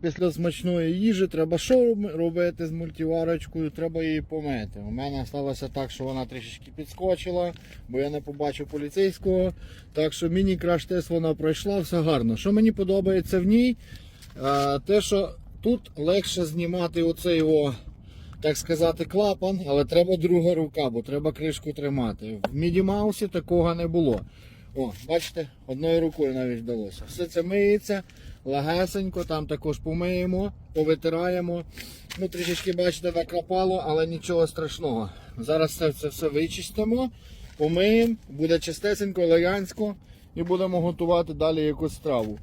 Після смачної їжі треба що робити з мультиварочкою? Треба її помити. У мене сталося так, що вона трішечки підскочила, бо я не побачив поліцейського. Так що міні-краш-тест вона пройшла, все гарно. Що мені подобається в ній? Е, те, що тут легше знімати оцей о, так сказати, клапан, але треба друга рука, бо треба кришку тримати. В Міді Маусі такого не було. О, бачите, одною рукою навіть вдалося. Все це миється, лагесенько, там також помиємо, повитираємо. Ну, трішечки, бачите, накапало, але нічого страшного. Зараз це, це все вичистимо, помиємо, буде чистесенько, елегантсько і будемо готувати далі якусь страву.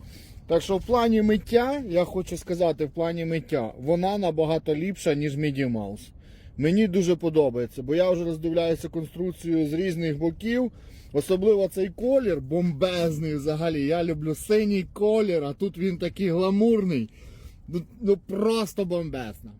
Так що в плані миття, я хочу сказати, в плані миття, вона набагато ліпша, ніж Mouse. Мені дуже подобається, бо я вже роздивляюся конструкцію з різних боків. Особливо цей колір бомбезний взагалі. Я люблю синій колір, а тут він такий гламурний. Ну, ну просто бомбезно.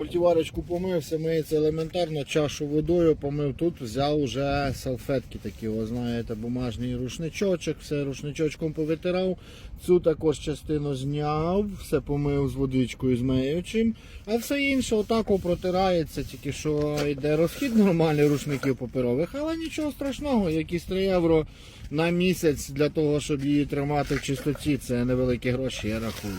Мультиварочку помив, все миється елементарно, чашу водою помив тут, взяв вже салфетки такі, ви знаєте, бумажний рушничочок, все рушничочком повитирав. Цю також частину зняв, все помив з водичкою з миючим, а все інше отако протирається, тільки що йде розхід нормальний рушників паперових, але нічого страшного, якісь 3 євро на місяць для того, щоб її тримати в чистоті, це невеликі гроші, я рахую.